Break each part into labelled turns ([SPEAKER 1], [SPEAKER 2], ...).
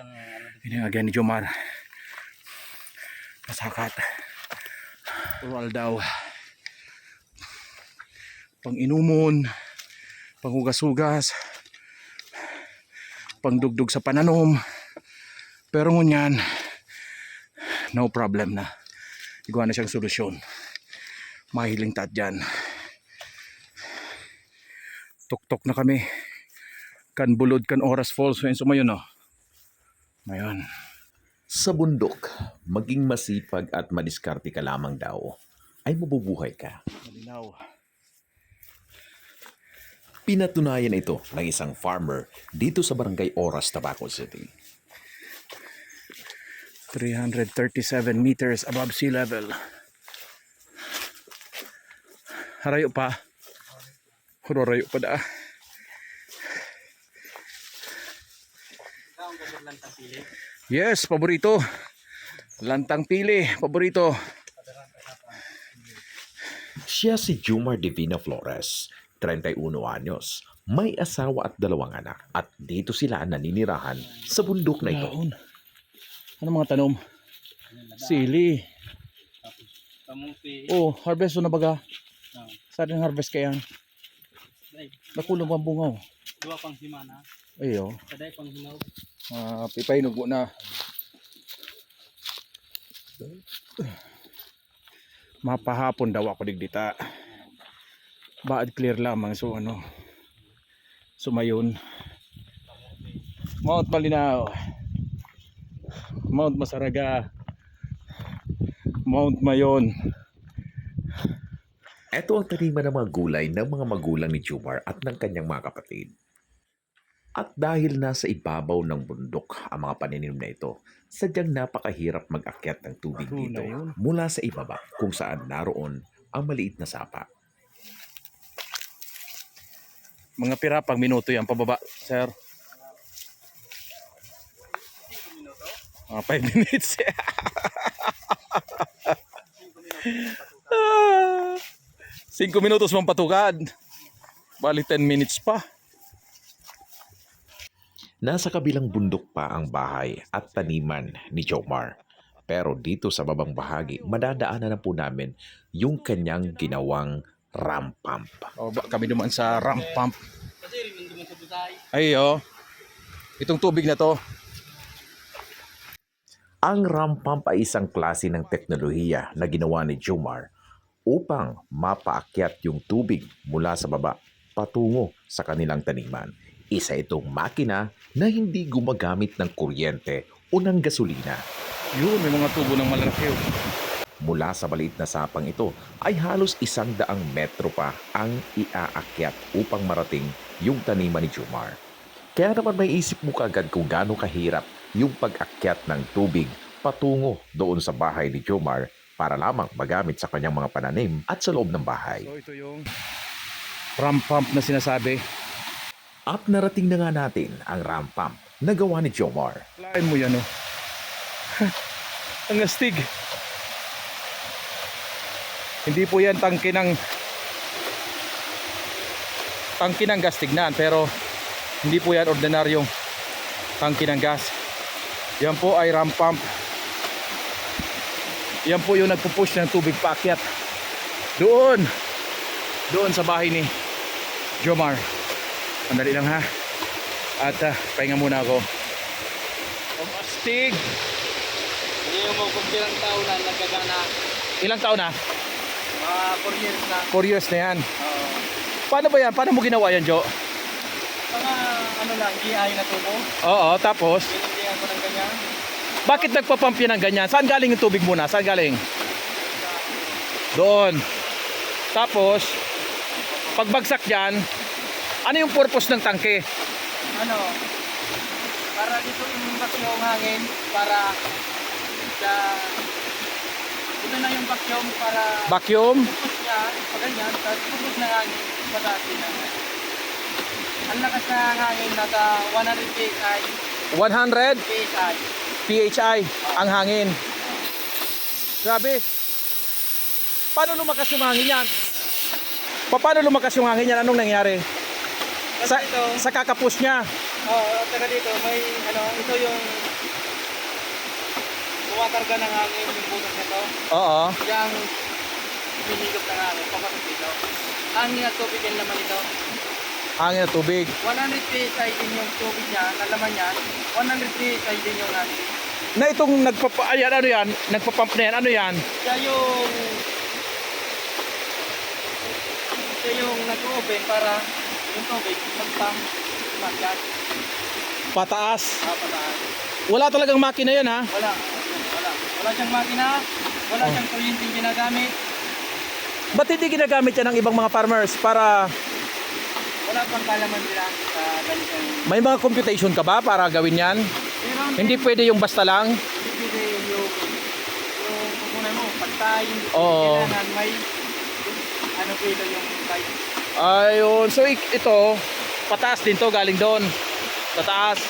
[SPEAKER 1] ano,
[SPEAKER 2] Ini ang again ni Jomar. Pasakat. Rural daw. Pang-inumon. Panghugas-hugas. Pangdugdug sa pananom. Pero ngunyan, no problem na. Igawa na siyang solusyon. Mahiling tat dyan. Tuk-tuk na kami. Kan bulod kan oras falls. Ngayon sumayon no. Ngayon.
[SPEAKER 3] Sa bundok, maging masipag at madiskarte ka lamang daw, ay mabubuhay ka.
[SPEAKER 2] Malinaw.
[SPEAKER 3] Pinatunayan ito ng isang farmer dito sa barangay Oras, Tabaco City.
[SPEAKER 2] 337 meters above sea level. Harayo pa. Hurarayo pa da.
[SPEAKER 1] ikaw ang gagawin lang tapili.
[SPEAKER 2] Yes, paborito. Lantang pili, paborito.
[SPEAKER 3] Siya si Jumar Divina Flores, 31 anyos, may asawa at dalawang anak at dito sila naninirahan sa bundok na ito.
[SPEAKER 2] Laon. Ano mga tanom? Sili. Oh, harvest na baga.
[SPEAKER 1] Ah.
[SPEAKER 2] Sa rin harvest kayan.
[SPEAKER 1] Day,
[SPEAKER 2] Nakulong pang bungaw.
[SPEAKER 1] Dua pang himana.
[SPEAKER 2] Ayo.
[SPEAKER 1] Kaday pang hilaw.
[SPEAKER 2] Ah, pipay nugo na. Mapahapon daw ako digdita. Baad clear lamang so ano. Sumayon. Mount Malinaw. Mount Masaraga. Mount Mayon.
[SPEAKER 3] Ito ang taniman ng mga gulay ng mga magulang ni Jumar at ng kanyang mga kapatid. At dahil nasa ibabaw ng bundok ang mga paninim na ito, sadyang napakahirap mag-akyat ng tubig dito mula sa ibaba kung saan naroon ang maliit na sapa.
[SPEAKER 2] Mga pira pang minuto yan pababa, sir. Mga 5 minutes. Ah, Cinco minutos mong patukad. Bali 10 minutes pa.
[SPEAKER 3] Nasa kabilang bundok pa ang bahay at taniman ni Jomar. Pero dito sa babang bahagi, madadaanan na po namin yung kanyang ginawang ram pump.
[SPEAKER 2] O, ba, kami dumaan sa ramp pump. Ay, oh. Itong tubig na to.
[SPEAKER 3] Ang ram pump ay isang klase ng teknolohiya na ginawa ni Jomar upang mapaakyat yung tubig mula sa baba patungo sa kanilang taniman. Isa itong makina na hindi gumagamit ng kuryente o ng gasolina.
[SPEAKER 2] Yun, may mga tubo ng malalaki. oh.
[SPEAKER 3] Mula sa maliit na sapang ito ay halos isang daang metro pa ang iaakyat upang marating yung taniman ni Jomar. Kaya naman may isip mo kagad kung gaano kahirap yung pag-akyat ng tubig patungo doon sa bahay ni Jomar para lamang magamit sa kanyang mga pananim at sa loob ng bahay.
[SPEAKER 2] So, ito yung ramp pump na sinasabi.
[SPEAKER 3] At narating na nga natin ang ram pump na gawa ni Jomar.
[SPEAKER 2] Lain mo yan, oh. Ang astig. Hindi po yan tangke ng tangke ng gas tignan pero hindi po yan ordinaryong tangke ng gas. Yan po ay ram pump. Yan po yung nagpupush ng tubig paakyat. Doon. Doon sa bahay ni Jomar. Andali lang ha. At ah, pahinga muna ako. Ang astig.
[SPEAKER 1] Hindi yung mga kumpirang tao na nagkagana.
[SPEAKER 2] Ilang taon na?
[SPEAKER 1] Mga 4 years na.
[SPEAKER 2] 4 years na yan.
[SPEAKER 1] Oo.
[SPEAKER 2] Paano ba yan? Paano mo ginawa yan, Jo?
[SPEAKER 1] Mga ano lang, GI na tubo.
[SPEAKER 2] Oo, tapos,
[SPEAKER 1] Pinindihan ko ng ganyan.
[SPEAKER 2] Bakit nagpapump yan ng ganyan? Saan galing yung tubig muna? Saan galing? Doon. Tapos, pagbagsak dyan, ano yung purpose ng tangke?
[SPEAKER 1] Ano? Para dito yung hangin. Para sa... Ito na yung vacuum para
[SPEAKER 2] Vacuum?
[SPEAKER 1] pupus niya, pag ganyan, tapos pupus na hangin, patati na. Ang lakas na hangin, nasa 100 PSI.
[SPEAKER 2] 100
[SPEAKER 1] PSI.
[SPEAKER 2] PHI ang hangin. Grabe. Paano lumakas yung hangin yan? Pa- Paano lumakas yung hangin yan? Anong nangyari? Sa,
[SPEAKER 1] ito,
[SPEAKER 2] sa kakapus niya.
[SPEAKER 1] Oo, at saka dito, may ano, ito yung kumakarga ng hangin yung butas nito.
[SPEAKER 2] Oo.
[SPEAKER 1] Yang hinihigop ng hangin, papasok dito. Hangin at tubig yan naman ito.
[SPEAKER 2] Hangin at tubig.
[SPEAKER 1] 100 PSI din yung tubig niya, na laman niya. 100 PSI din yung hangin.
[SPEAKER 2] Na itong nagpapa... Ayan, ano yan? Nagpapump na yan. Ano yan?
[SPEAKER 1] Siya yung siya yung nag-open para yung tubig mag-pump magkat.
[SPEAKER 2] Pataas.
[SPEAKER 1] Ah, pataas.
[SPEAKER 2] Wala talagang makina yan ha?
[SPEAKER 1] Wala. Wala. Wala siyang makina. Wala
[SPEAKER 2] Oh.
[SPEAKER 1] siyang kuryente ginagamit.
[SPEAKER 2] Ba't hindi ginagamit yan ng ibang mga farmers para
[SPEAKER 1] Wala pang kalaman nila sa ganitong...
[SPEAKER 2] may mga computation ka ba para gawin yan? Hindi pwede yung basta lang?
[SPEAKER 1] hindi pwede yung yung kukunan mo, hindi
[SPEAKER 2] Oo.
[SPEAKER 1] kailangan may ano kilo yung pipe.
[SPEAKER 2] Ayun. So ito, pataas din to galing doon. Pataas.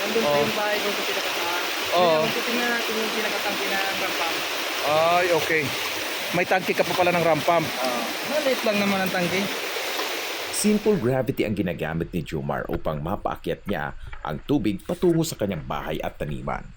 [SPEAKER 1] Nandun sa yung bahay ko sa pinakataas.
[SPEAKER 2] Oo.
[SPEAKER 1] Kung tingnan natin yung pinakatangki na ng pump.
[SPEAKER 2] Ay, okay. May tangke ka pa pala ng ram pump.
[SPEAKER 1] Oo. Maliit lang naman ang tangki.
[SPEAKER 3] Simple gravity ang ginagamit ni Jomar upang mapaakyat niya ang tubig patungo sa kanyang bahay at taniman.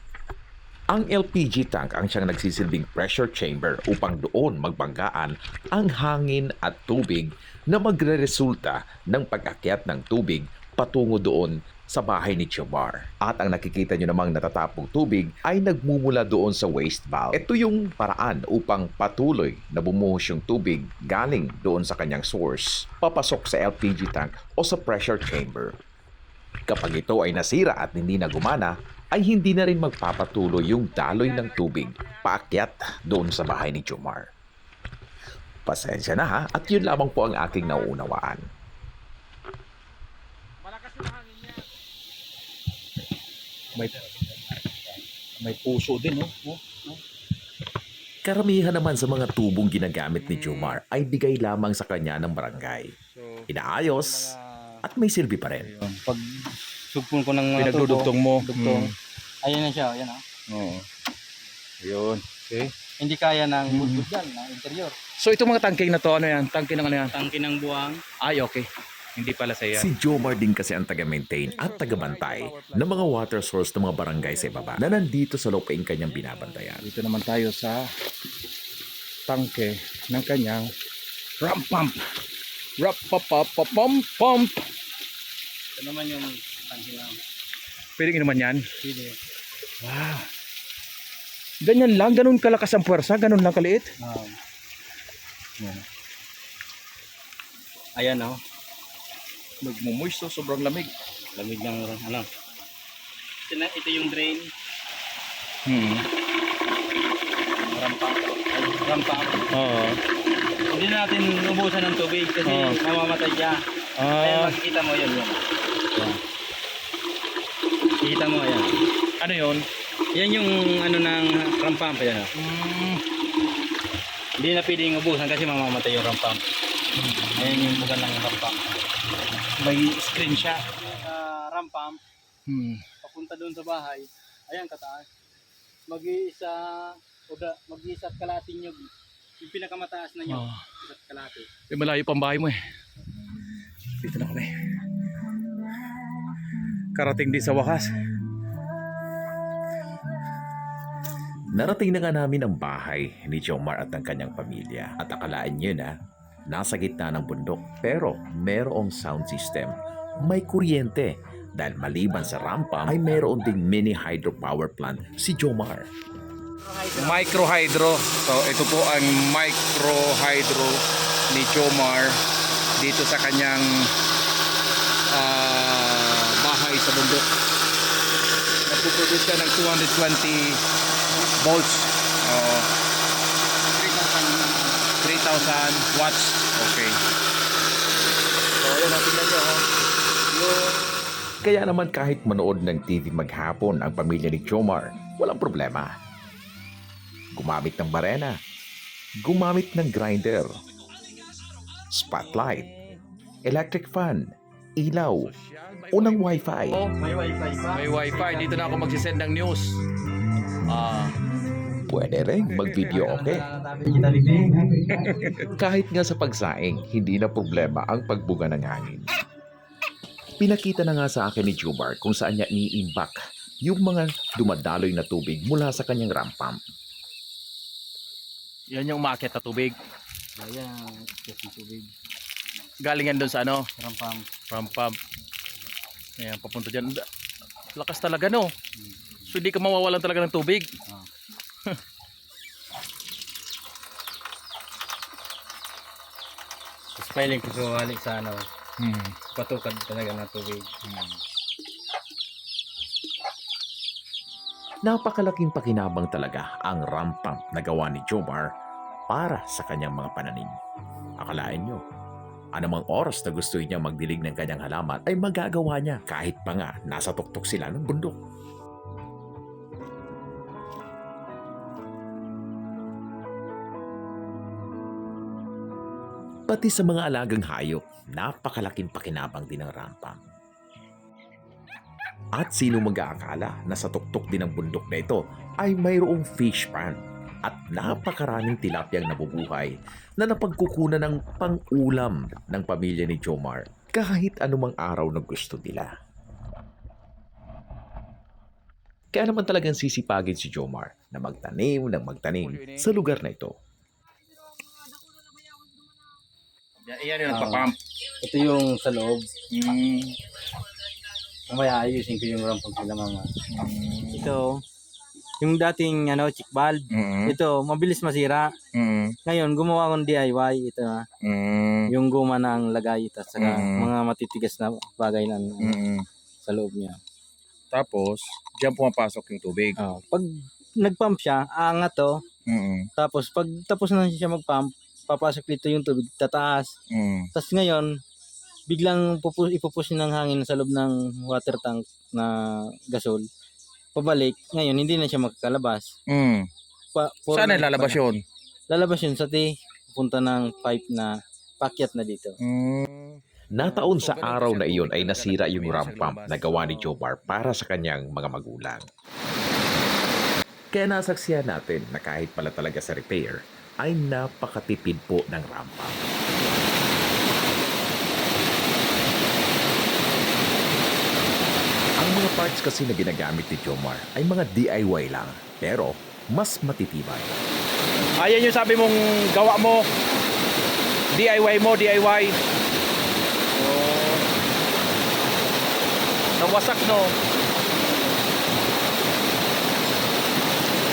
[SPEAKER 3] Ang LPG tank ang siyang nagsisilbing pressure chamber upang doon magbanggaan ang hangin at tubig na magre-resulta ng pag-akyat ng tubig patungo doon sa bahay ni Jomar. At ang nakikita nyo namang natatapong tubig ay nagmumula doon sa waste valve. Ito yung paraan upang patuloy na bumuhos yung tubig galing doon sa kanyang source, papasok sa LPG tank o sa pressure chamber. Kapag ito ay nasira at hindi na gumana, ay hindi na rin magpapatuloy yung daloy ng tubig paakyat doon sa bahay ni Jomar. Pasensya na ha at yun lamang po ang aking nauunawaan.
[SPEAKER 1] Malakas yung hangin niya.
[SPEAKER 2] May may puso din, no? Oh.
[SPEAKER 3] Karamihan naman sa mga tubong ginagamit ni Jomar ay bigay lamang sa kanya ng barangay.
[SPEAKER 1] So,
[SPEAKER 3] Inaayos at may silbi pa rin.
[SPEAKER 1] Ayun. Pag sugpon ko ng mga
[SPEAKER 2] Pinagdudugtong mo.
[SPEAKER 1] tubo, dugtong.
[SPEAKER 2] Mm.
[SPEAKER 1] Ayan na siya, ayan ah.
[SPEAKER 2] Oo. Ayun. Okay.
[SPEAKER 1] Hindi kaya ng
[SPEAKER 2] Mm.
[SPEAKER 1] yan, ng interior.
[SPEAKER 2] So itong mga tangke na to, ano yan? Tangke ng ano yan?
[SPEAKER 1] Tangki ng buwang.
[SPEAKER 2] Ay, okay. Hindi pala sa yan.
[SPEAKER 3] Si Jomar din kasi ang taga-maintain at taga-bantay ng mga water source ng mga barangay sa ibaba na nandito sa lupain kanyang binabantayan.
[SPEAKER 2] Dito naman tayo sa tangke ng kanyang ram pump. Rap pump pump pump pump.
[SPEAKER 1] Ito naman yung tangki na.
[SPEAKER 2] Pwedeng inuman yan.
[SPEAKER 1] Pwede.
[SPEAKER 2] Wow. Ganyan lang, ganun kalakas ang puwersa, ganun lang kaliit.
[SPEAKER 1] Um, yan. Ayan oh.
[SPEAKER 2] Nagmumoist to, sobrang lamig.
[SPEAKER 1] Lamig ng ano. Ito, na, ito yung drain.
[SPEAKER 2] Hmm.
[SPEAKER 1] Rampa. Rampa.
[SPEAKER 2] Oo.
[SPEAKER 1] Hindi natin ubusan ng tubig kasi
[SPEAKER 2] Oo.
[SPEAKER 1] mamamatay siya.
[SPEAKER 2] Ah,
[SPEAKER 1] makikita mo yun yun. Yan. Kita mo ayan.
[SPEAKER 2] ano yun?
[SPEAKER 1] Yan yung ano ng ramp pump yan. oh.
[SPEAKER 2] Mm,
[SPEAKER 1] Hindi na pwedeng ubusan kasi mamamatay yung ramp pump. Ayan yung bukan ng ramp pump.
[SPEAKER 2] May screen siya.
[SPEAKER 1] Sa ramp pump,
[SPEAKER 2] Hmm.
[SPEAKER 1] papunta doon sa bahay, ayan kataas. Mag-iisa o da, mag-iisa at kalating nyug. Yung pinakamataas na nyug,
[SPEAKER 2] Oh.
[SPEAKER 1] isa't kalati.
[SPEAKER 2] Eh, malayo pang bahay mo eh. Dito na kami. Karating din sa wakas.
[SPEAKER 3] Narating na nga namin ang bahay ni Jomar at ng kanyang pamilya. At akalaan nyo na, nasa gitna ng bundok. Pero merong sound system. May kuryente. Dahil maliban sa rampa, ay meron ding mini hydropower plant si Jomar.
[SPEAKER 2] Micro hydro. So ito po ang micro hydro ni Jomar dito sa kanyang ah, bahay sa bundok. Nagpuproduce siya ng 220 volts. Oh, 3,000 watts. Okay. So yun, oh, tingnan nyo. oh. Yung
[SPEAKER 3] Kaya naman kahit manood ng TV maghapon ang pamilya ni Jomar, walang problema. Gumamit ng barena, gumamit ng grinder, spotlight, electric fan, ilaw, unang wifi.
[SPEAKER 1] Oh, may wifi pa.
[SPEAKER 2] may wifi, dito na ako magsisend ng news. Ah,
[SPEAKER 3] Pwede rin mag-video okay.
[SPEAKER 1] kita libing.
[SPEAKER 3] Kahit nga sa pagsaing, hindi na problema ang pagbuga ng hangin. Pinakita na nga sa akin ni Jomar kung saan niya iniimbak yung mga dumadaloy na tubig mula sa kanyang ramp pump.
[SPEAKER 2] Yan yung umakyat na tubig.
[SPEAKER 1] Ayan, kasi tubig.
[SPEAKER 2] Galing yan doon sa ano,
[SPEAKER 1] Rampam.
[SPEAKER 2] from pump. Ayan, papunta dyan. Lakas talaga no. So hindi ka mawawalan talaga ng tubig.
[SPEAKER 1] Tapos piling ko sumali sa ano,
[SPEAKER 2] Hmm.
[SPEAKER 1] patukad talaga ng tubig.
[SPEAKER 3] Napakalaking pakinabang talaga ang ramp pump na gawa ni Jomar para sa kanyang mga pananim. Akalain nyo, anumang oras na gusto niya magdilig ng kanyang halaman ay magagawa niya kahit pa nga nasa tuktok sila ng bundok. Pati sa mga alagang hayop, napakalaking pakinabang din ng ramp pump. At sino mag-aakala na sa tuktok din ng bundok na ito ay mayroong fish pond at napakaraming tilapyang nabubuhay na napagkukunan ng pang-ulam ng pamilya ni Jomar kahit anumang araw na gusto nila. Kaya naman talagang sisipagin si Jomar na magtanim ng magtanim sa lugar na ito.
[SPEAKER 2] Yan, yung
[SPEAKER 1] Ah.
[SPEAKER 2] nagpa-pump.
[SPEAKER 1] Ito yung sa loob.
[SPEAKER 2] Hmm.
[SPEAKER 1] Mamaya ayusin ko yung rampam sila mama. Ito, yung dating ano, chick valve.
[SPEAKER 2] Mm-hmm.
[SPEAKER 1] Ito, mabilis masira. Ngayon, gumawa akong DIY. Ito na, yung guma ng lagay. At saka
[SPEAKER 2] Mm.
[SPEAKER 1] mga matitigas na bagay na ano, sa loob niya.
[SPEAKER 2] Tapos, diyan pumapasok yung tubig.
[SPEAKER 1] Oh, pag nag-pump siya, aangat to. Tapos pag tapos na siya mag-pump, papasok dito yung tubig, tataas. Tapos ngayon, biglang pupu- ipupush ng hangin sa loob ng water tank na gasol. Pabalik, ngayon hindi na siya makakalabas. Pa, for-
[SPEAKER 2] Saan lalabas yun?
[SPEAKER 1] Lalabas yun sa T, pupunta ng pipe na pakyat na dito.
[SPEAKER 3] Nataon sa araw na iyon ay nasira yung ramp pump na gawa ni Jomar para sa kanyang mga magulang. Kaya nasaksiyan natin na kahit pala talaga sa repair, ay napakatipid po ng ramp pump. Ang mga parts kasi na ginagamit ni Jomar ay mga DIY lang, pero mas matitibay.
[SPEAKER 2] Ayan yung sabi mong gawa mo. DIY mo, DIY. Oh. Nawasak no.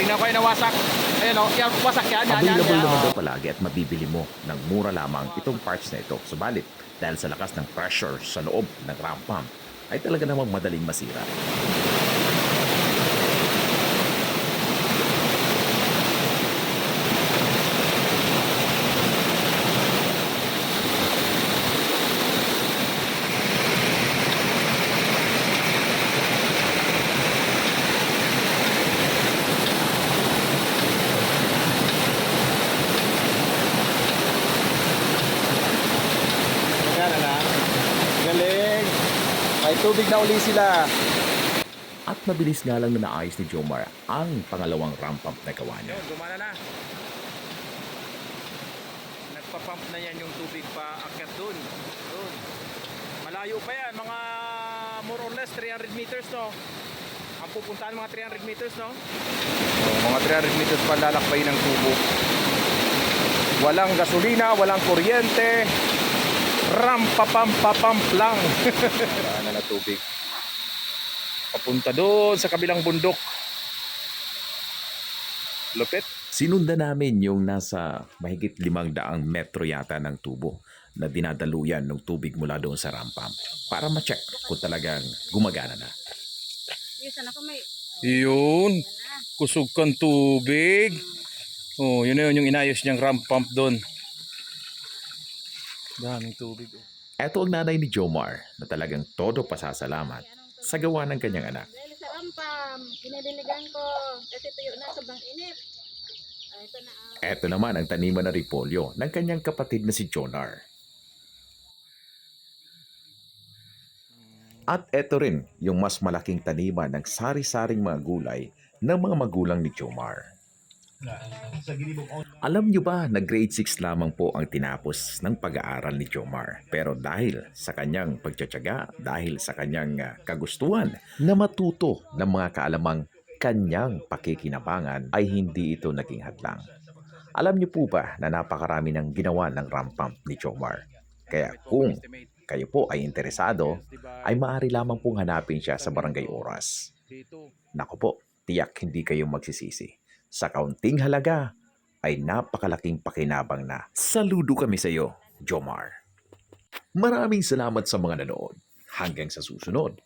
[SPEAKER 2] Tingnan ko yung nawasak. Ayan o, yan, wasak yan. Yan, yan,
[SPEAKER 3] Available
[SPEAKER 2] yan.
[SPEAKER 3] naman daw palagi at mabibili mo ng mura lamang itong parts na ito. Subalit, dahil sa lakas ng pressure sa loob ng ramp pump, ay talaga namang madaling masira.
[SPEAKER 2] Yan na. Galing. May tubig na uli sila.
[SPEAKER 3] At mabilis nga lang na naayos ni Jomar ang pangalawang ramp pump na gawa niya.
[SPEAKER 2] Yun, gumana na. Nagpa-pump na yan yung tubig pa akyat dun. Dun. Malayo pa yan, mga more or less 300 meters no. Ang pupuntahan mga 300 meters no. So, mga 300 meters pa lalakbay ng tubo. Walang gasolina, walang kuryente. Rampapam-papamp lang. Na tubig. Papunta doon sa kabilang bundok. Lupit.
[SPEAKER 3] Sinundan namin yung nasa mahigit limang daang metro yata ng tubo na dinadaluyan ng tubig mula doon sa ramp pump para ma-check kung talagang gumagana na.
[SPEAKER 4] May...
[SPEAKER 2] Yun. Kusog kang tubig. Oh, yun na yun yung inayos niyang ramp pump doon. Daming tubig. oh.
[SPEAKER 3] Eto ang nanay ni Jomar na talagang todo pasasalamat sa gawa ng kanyang anak.
[SPEAKER 4] Dahil sa ampam, pinadiligan ko kasi tuyo na sobrang init. Ah, ito na ang...
[SPEAKER 3] Eto naman ang taniman na repolyo ng kanyang kapatid na si Jonar. At eto rin yung mas malaking taniman ng sari-saring mga gulay ng mga magulang ni Jomar. Alam nyo ba na grade 6 lamang po ang tinapos ng pag-aaral ni Jomar? Pero dahil sa kanyang pagtsatsaga, dahil sa kanyang ah, kagustuhan na matuto ng mga kaalamang kanyang pakikinabangan ay hindi ito naging hadlang. Alam niyo po ba na napakarami ng ginawa ng ramp pump ni Jomar? Kaya kung kayo po ay interesado, ay maaari lamang pong hanapin siya sa Barangay Oras. Naku po, tiyak hindi kayo magsisisi. Sa kaunting halaga, ay napakalaking pakinabang na. Saludo kami sa iyo, Jomar. Maraming salamat sa mga nanood. Hanggang sa susunod.